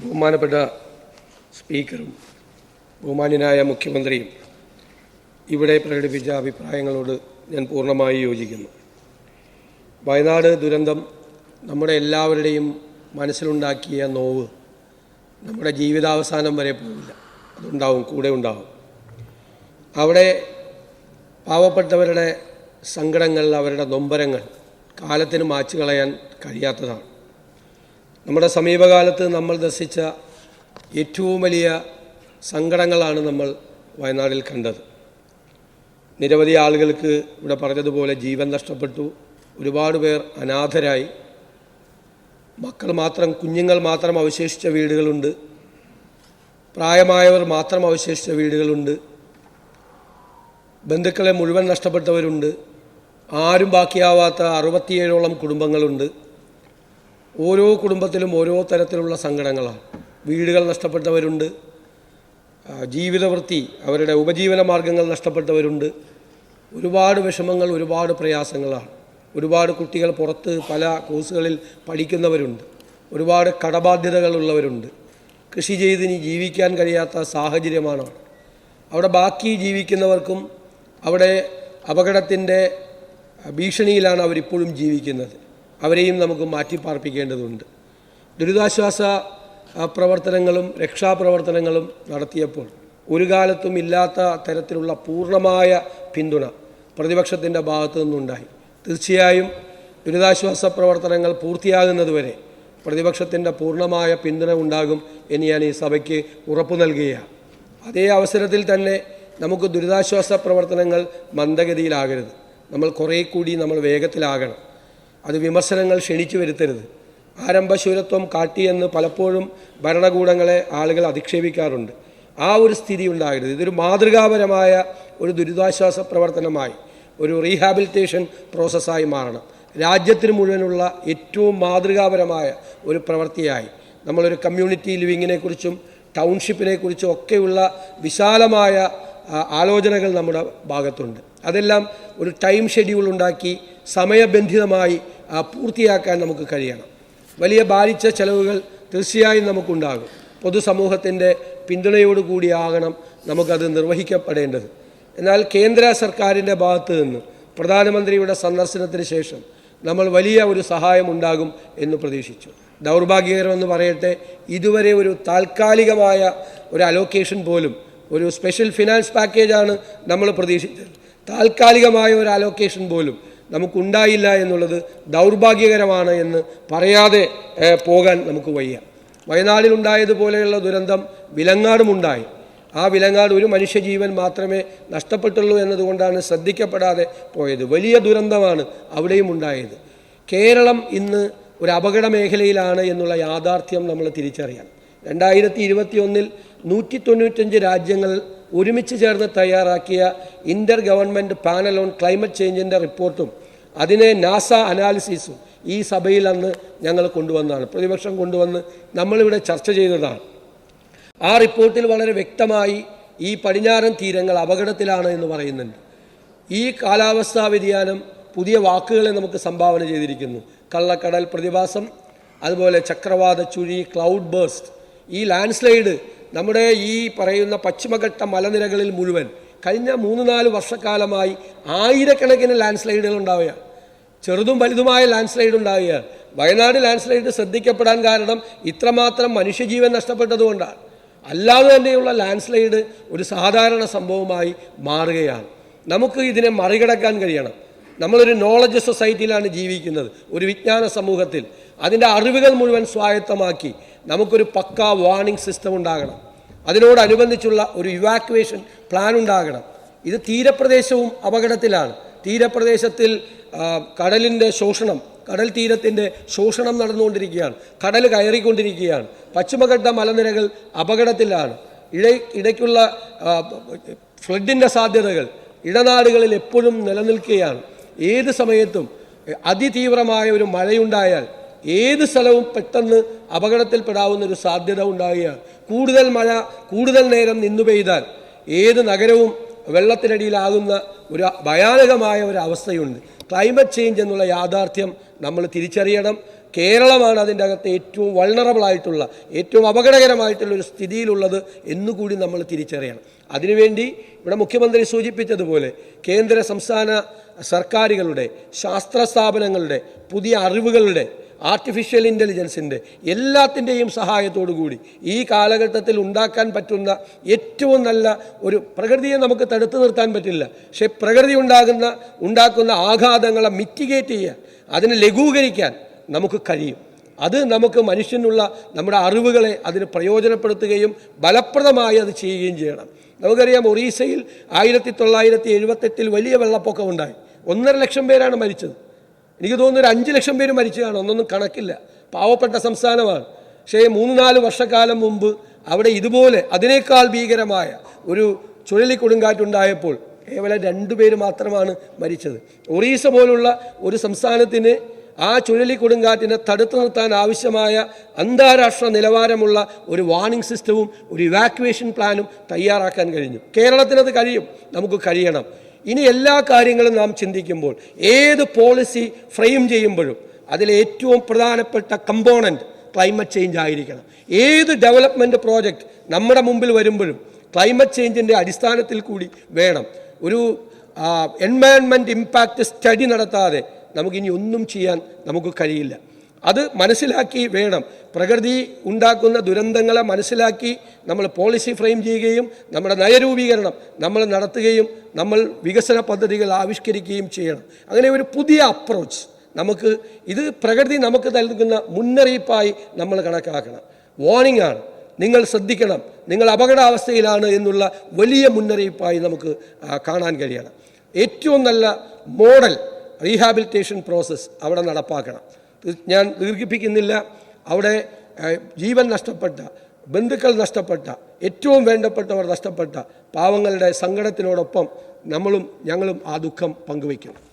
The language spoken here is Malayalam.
ബഹുമാനപ്പെട്ട സ്പീക്കറും ബഹുമാന്യനായ മുഖ്യമന്ത്രിയും ഇവിടെ പ്രകടിപ്പിച്ച അഭിപ്രായങ്ങളോട് ഞാൻ പൂർണമായി യോജിക്കുന്നു. വയനാട് ദുരന്തം നമ്മുടെ എല്ലാവരുടെയും മനസ്സിലുണ്ടാക്കിയ നോവ് നമ്മുടെ ജീവിതാവസാനം വരെ പോവില്ല. അതുണ്ടാവും കൂടെ ഉണ്ടാവും. അവിടെ പാവപ്പെട്ടവരുടെ സങ്കടങ്ങൾ അവരുടെ നൊമ്പരങ്ങൾ കാലത്തിന് മാച്ചു കളയാൻ കഴിയാത്തതാണ്. നമ്മുടെ സമീപകാലത്ത് നമ്മൾ ദർശിച്ച ഏറ്റവും വലിയ സങ്കടങ്ങളാണ് നമ്മൾ വയനാടിൽ കണ്ടത്. നിരവധി ആളുകൾക്ക് ഇവിടെ പറഞ്ഞതുപോലെ ജീവൻ നഷ്ടപ്പെട്ടു. ഒരുപാട് പേർ അനാഥരായി. മക്കൾ മാത്രം കുഞ്ഞുങ്ങൾ മാത്രം അവശേഷിച്ച വീടുകളുണ്ട്. പ്രായമായവർ മാത്രം അവശേഷിച്ച വീടുകളുണ്ട്. ബന്ധുക്കളെ മുഴുവൻ നഷ്ടപ്പെട്ടവരുണ്ട്. ആരും ബാക്കിയാവാത്ത അറുപത്തിയേഴോളം കുടുംബങ്ങളുണ്ട്. ഓരോ കുടുംബത്തിലും ഓരോ തരത്തിലുള്ള സങ്കടങ്ങളാണ്. വീടുകൾ നഷ്ടപ്പെട്ടവരുണ്ട്. ജീവിതവൃത്തി അവരുടെ ഉപജീവന മാർഗങ്ങൾ നഷ്ടപ്പെട്ടവരുണ്ട്. ഒരുപാട് വിഷമങ്ങൾ ഒരുപാട് പ്രയാസങ്ങളാണ്. ഒരുപാട് കുട്ടികൾ പുറത്ത് പല കോഴ്സുകളിൽ പഠിക്കുന്നവരുണ്ട്. ഒരുപാട് കടബാധ്യതകളുള്ളവരുണ്ട് കൃഷി ചെയ്ത് ഇനി ജീവിക്കാൻ കഴിയാത്ത സാഹചര്യമാണ് അവിടെ. ബാക്കി ജീവിക്കുന്നവർക്കും അവിടെ അപകടത്തിന്റെ ഭീഷണിയിലാണ് അവരിപ്പോഴും ജീവിക്കുന്നത്. അവരെയും നമുക്ക് മാറ്റിപ്പാർപ്പിക്കേണ്ടതുണ്ട്. ദുരിതാശ്വാസ പ്രവർത്തനങ്ങളും രക്ഷാപ്രവർത്തനങ്ങളും നടത്തിയപ്പോൾ ഒരു കാലത്തും ഇല്ലാത്ത തരത്തിലുള്ള പൂർണമായ പിന്തുണ പ്രതിപക്ഷത്തിന്റെ ഭാഗത്തു നിന്നുണ്ടായി. തീർച്ചയായും ദുരിതാശ്വാസ പ്രവർത്തനങ്ങൾ പൂർത്തിയാകുന്നതുവരെ പ്രതിപക്ഷത്തിന്റെ പൂർണമായ പിന്തുണ ഉണ്ടാകും എന്ന് ഞാൻ ഈ സഭയ്ക്ക് ഉറപ്പു നൽകുകയാണ്. അതേ അവസരത്തിൽ തന്നെ നമുക്ക് ദുരിതാശ്വാസ പ്രവർത്തനങ്ങൾ മന്ദഗതിയിലാകരുത്. നമ്മൾ കുറേ കൂടി നമ്മൾ വേഗത്തിലാകണം. അത് വിമർശനങ്ങൾ ക്ഷണിച്ചു വരുത്തരുത്. ആരംഭശൂരത്വം കാട്ടിയെന്ന് പലപ്പോഴും ഭരണകൂടങ്ങളെ ആളുകൾ അധിക്ഷേപിക്കാറുണ്ട്. ആ ഒരു സ്ഥിതി ഉണ്ടാകരുത്. ഇതൊരു മാതൃകാപരമായ ഒരു ദുരിതാശ്വാസ പ്രവർത്തനമായി ഒരു റീഹാബിലിറ്റേഷൻ പ്രോസസ്സായി മാറണം. രാജ്യത്തിന് മുഴുവനുള്ള ഏറ്റവും മാതൃകാപരമായ ഒരു പ്രവൃത്തിയായി. നമ്മളൊരു കമ്മ്യൂണിറ്റി ലിവിങ്ങിനെ കുറിച്ചും ടൗൺഷിപ്പിനെ കുറിച്ചും ഒക്കെയുള്ള വിശാലമായ ആലോചനകൾ നമ്മുടെ ഭാഗത്തുണ്ട്. അതെല്ലാം ഒരു ടൈം ഷെഡ്യൂൾ ഉണ്ടാക്കി സമയബന്ധിതമായി പൂർത്തിയാക്കാൻ നമുക്ക് കഴിയണം. വലിയ ബാലിച്ച ചെലവുകൾ തീർച്ചയായും നമുക്കുണ്ടാകും. പൊതുസമൂഹത്തിന്റെ പിന്തുണയോടുകൂടിയാകണം നമുക്കത് നിർവഹിക്കപ്പെടേണ്ടത്. എന്നാൽ കേന്ദ്ര സർക്കാരിന്റെ ഭാഗത്ത് നിന്ന് പ്രധാനമന്ത്രിയുടെ സന്ദർശനത്തിന് ശേഷം നമ്മൾ വലിയ ഒരു സഹായം ഉണ്ടാകും എന്ന് പ്രതീക്ഷിച്ചു. ദൗർഭാഗ്യകരമെന്ന് പറയട്ടെ ഇതുവരെ ഒരു താൽക്കാലികമായ ഒരു അലോക്കേഷൻ പോലും ഒരു സ്പെഷ്യൽ ഫിനാൻസ് പാക്കേജാണ് നമ്മൾ പ്രതീക്ഷിച്ചത്. താൽക്കാലികമായ ഒരു അലോക്കേഷൻ പോലും നമുക്കുണ്ടായില്ല എന്നുള്ളത് ദൗർഭാഗ്യകരമാണ് എന്ന് പറയാതെ പോകാൻ നമുക്ക് വയ്യ. വയനാടിലുണ്ടായതുപോലെയുള്ള ദുരന്തം വിലങ്ങാടുമുണ്ടായി. ആ വിലങ്ങാട് ഒരു മനുഷ്യജീവൻ മാത്രമേ നഷ്ടപ്പെട്ടുള്ളൂ എന്നതുകൊണ്ടാണ് ശ്രദ്ധിക്കപ്പെടാതെ പോയത്. വലിയ ദുരന്തമാണ് അവിടെയും ഉണ്ടായത്. കേരളം ഇന്ന് ഒരു അപകട മേഖലയിലാണ് എന്നുള്ള യാഥാർത്ഥ്യം നമ്മൾ തിരിച്ചറിയാം. രണ്ടായിരത്തി ഇരുപത്തി ഒന്നിൽ നൂറ്റി തൊണ്ണൂറ്റഞ്ച് രാജ്യങ്ങൾ ഒരുമിച്ച് ചേർന്ന് തയ്യാറാക്കിയ inter government panel on climate ചേഞ്ചിന്റെ റിപ്പോർട്ടും അതിനെ നാസ അനാലിസിസും ഈ സഭയിൽ അന്ന് ഞങ്ങൾ കൊണ്ടുവന്നതാണ് പ്രതിപക്ഷം കൊണ്ടുവന്ന് നമ്മളിവിടെ ചർച്ച ചെയ്തതാണ്. ആ റിപ്പോർട്ടിൽ വളരെ വ്യക്തമായി ഈ പടിഞ്ഞാറൻ തീരങ്ങൾ അപകടത്തിലാണ് എന്ന് പറയുന്നുണ്ട്. ഈ കാലാവസ്ഥാ വ്യതിയാനം പുതിയ വാക്കുകളെ നമുക്ക് സംഭാവന ചെയ്തിരിക്കുന്നു. കള്ളക്കടൽ പ്രതിഭാസം അതുപോലെ ചക്രവാത ചുഴി ക്ലൗഡ് ബേസ്റ്റ്. ഈ ലാൻഡ് സ്ലൈഡ് നമ്മുടെ ഈ പറയുന്ന പശ്ചിമഘട്ട മലനിരകളിൽ മുഴുവൻ കഴിഞ്ഞ മൂന്ന് നാല് വർഷക്കാലമായി ആയിരക്കണക്കിന് ലാൻഡ് സ്ലൈഡുകൾ ഉണ്ടാവുകയാണ്. ചെറുതും വലുതുമായ ലാൻഡ് സ്ലൈഡ് ഉണ്ടാവുകയാണ്. വയനാട് ലാൻഡ് സ്ലൈഡ് ശ്രദ്ധിക്കപ്പെടാൻ കാരണം ഇത്രമാത്രം മനുഷ്യജീവൻ നഷ്ടപ്പെട്ടതുകൊണ്ടാണ്. അല്ലാതെ തന്നെയുള്ള ലാൻഡ് സ്ലൈഡ് ഒരു സാധാരണ സംഭവമായി മാറുകയാണ്. നമുക്ക് ഇതിനെ മറികടക്കാൻ കഴിയണം. നമ്മളൊരു നോളജ് സൊസൈറ്റിയിലാണ് ജീവിക്കുന്നത്. ഒരു വിജ്ഞാന സമൂഹത്തിൽ. അതിന്റെ അറിവുകൾ മുഴുവൻ സ്വായത്തമാക്കി നമുക്കൊരു പക്കാ വാർണിംഗ് സിസ്റ്റം ഉണ്ടാകണം. അതിനോടനുബന്ധിച്ചുള്ള ഒരു ഇവാക്വേഷൻ പ്ലാൻ ഉണ്ടാകണം. ഇത് തീരപ്രദേശവും അപകടത്തിലാണ്. തീരപ്രദേശത്തിൽ കടലിന്റെ ശോഷണം കടൽ തീരത്തിന്റെ ശോഷണം നടന്നുകൊണ്ടിരിക്കുകയാണ്. കടൽ കയറിക്കൊണ്ടിരിക്കുകയാണ്. പശ്ചിമഘട്ട മലനിരകൾ അപകടത്തിലാണ്. ഇട ഇടയ്ക്കുള്ള ഫ്ലഡിന്റെ സാധ്യതകൾ ഇടനാടുകളിൽ എപ്പോഴും നിലനിൽക്കുകയാണ്. ഏത് സമയത്തും അതിതീവ്രമായ ഒരു മഴയുണ്ടായാൽ ഏത് സ്ഥലവും പെട്ടെന്ന് അപകടത്തിൽപ്പെടാവുന്ന ഒരു സാധ്യത ഉണ്ടാവുകയാണ്. കൂടുതൽ മഴ കൂടുതൽ നേരം നിന്നു പെയ്താൽ ഏത് നഗരവും വെള്ളത്തിനടിയിലാകുന്ന ഒരു ഭയാനകമായ ഒരു അവസ്ഥയുണ്ട്. ക്ലൈമറ്റ് ചേഞ്ച് എന്നുള്ള യാഥാർത്ഥ്യം നമ്മൾ തിരിച്ചറിയണം. കേരളമാണ് അതിന്റെ അകത്ത് ഏറ്റവും വൾണറബിളായിട്ടുള്ള ഏറ്റവും അപകടകരമായിട്ടുള്ള ഒരു സ്ഥിതിയിലുള്ളത് എന്നുകൂടി നമ്മൾ തിരിച്ചറിയണം. അതിനുവേണ്ടി ഇവിടെ മുഖ്യമന്ത്രി സൂചിപ്പിച്ചതുപോലെ കേന്ദ്ര സംസ്ഥാന സർക്കാരുകളുടെ ശാസ്ത്ര സ്ഥാപനങ്ങളുടെ പുതിയ അറിവുകളുടെ ആർട്ടിഫിഷ്യൽ ഇന്റലിജൻസിന്റെ എല്ലാത്തിന്റെയും സഹായത്തോടു കൂടി ഈ കാലഘട്ടത്തിൽ ഉണ്ടാക്കാൻ പറ്റുന്ന ഏറ്റവും നല്ല ഒരു പ്രകൃതിയെ നമുക്ക് തടുത്തു നിർത്താൻ പറ്റില്ല. പക്ഷേ പ്രകൃതി ഉണ്ടാകുന്ന ഉണ്ടാക്കുന്ന ആഘാതങ്ങളെ മിറ്റിഗേറ്റ് ചെയ്യാൻ അതിനെ ലഘൂകരിക്കാൻ നമുക്ക് കഴിയും. അത് നമുക്ക് മനുഷ്യനുള്ള നമ്മുടെ അറിവുകളെ അതിന് പ്രയോജനപ്പെടുത്തുകയും ഫലപ്രദമായി അത് ചെയ്യുകയും ചെയ്യണം. നമുക്കറിയാം ഒറീസയിൽ ആയിരത്തി തൊള്ളായിരത്തി എഴുപത്തെട്ടിൽ വലിയ വെള്ളപ്പൊക്കമുണ്ടായി ഒന്നര ലക്ഷം പേരാണ് മരിച്ചത്. എനിക്ക് തോന്നുന്നു ഒരു അഞ്ച് ലക്ഷം പേര് മരിച്ചതാണ്. ഒന്നൊന്നും കണക്കില്ല. പാവപ്പെട്ട സംസ്ഥാനമാണ്. പക്ഷേ മൂന്ന് നാല് വർഷക്കാലം മുമ്പ് അവിടെ ഇതുപോലെ അതിനേക്കാൾ ഭീകരമായ ഒരു ചുഴലിക്കൊടുങ്കാറ്റുണ്ടായപ്പോൾ കേവലം രണ്ടു പേര് മാത്രമാണ് മരിച്ചത്. ഒറീസ പോലുള്ള ഒരു സംസ്ഥാനത്തിന് ആ ചുഴലിക്കൊടുങ്കാറ്റിനെ തടുത്തു നിർത്താൻ ആവശ്യമായ അന്താരാഷ്ട്ര നിലവാരമുള്ള ഒരു വാർണിംഗ് സിസ്റ്റവും ഒരു ഇവാക്യുവേഷൻ പ്ലാനും തയ്യാറാക്കാൻ കഴിഞ്ഞു. കേരളത്തിനത് കഴിയും. നമുക്ക് കഴിയണം. ഇനി എല്ലാ കാര്യങ്ങളും നാം ചിന്തിക്കുമ്പോൾ ഏത് പോളിസി ഫ്രെയിം ചെയ്യുമ്പോഴും അതിലെ ഏറ്റവും പ്രധാനപ്പെട്ട കമ്പോണന്റ് ക്ലൈമറ്റ് ചേഞ്ച് ആയിരിക്കണം. ഏത് ഡെവലപ്മെന്റ് പ്രോജക്റ്റ് നമ്മുടെ മുമ്പിൽ വരുമ്പോഴും ക്ലൈമറ്റ് ചേഞ്ചിന്റെ അടിസ്ഥാനത്തിൽ കൂടി വേണം. ഒരു എൻവയൺമെന്റ് ഇമ്പാക്റ്റ് സ്റ്റഡി നടത്താതെ നമുക്കിനി ഒന്നും ചെയ്യാൻ നമുക്ക് കഴിയില്ല. അത് മനസ്സിലാക്കി വേണം. പ്രകൃതി ഉണ്ടാക്കുന്ന ദുരന്തങ്ങളെ മനസ്സിലാക്കി നമ്മൾ പോളിസി ഫ്രെയിം ചെയ്യുകയും നമ്മുടെ നയരൂപീകരണം നമ്മൾ നടത്തുകയും നമ്മൾ വികസന പദ്ധതികൾ ആവിഷ്കരിക്കുകയും ചെയ്യണം. അങ്ങനെ ഒരു പുതിയ അപ്രോച്ച് നമുക്ക് ഇത് പ്രകൃതി നമുക്ക് നൽകുന്ന മുന്നറിയിപ്പായി നമ്മൾ കണക്കാക്കണം. വാർണിംഗ് ആണ്. നിങ്ങൾ ശ്രദ്ധിക്കണം. നിങ്ങൾ അപകടാവസ്ഥയിലാണ് എന്നുള്ള വലിയ മുന്നറിയിപ്പായി നമുക്ക് കാണാൻ കഴിയണം. ഏറ്റവും നല്ല മോഡൽ റീഹാബിലിറ്റേഷൻ പ്രോസസ്സ് അവിടെ നടപ്പാക്കണം. ഞാൻ ദീർഘിപ്പിക്കുന്നില്ല. അവിടെ ജീവൻ നഷ്ടപ്പെട്ട ബന്ധുക്കൾ നഷ്ടപ്പെട്ട ഏറ്റവും വേണ്ടപ്പെട്ടവർ നഷ്ടപ്പെട്ട പാവങ്ങളുടെ സങ്കടത്തിനോടൊപ്പം നമ്മളും ഞങ്ങളും ആ ദുഃഖം പങ്കുവയ്ക്കും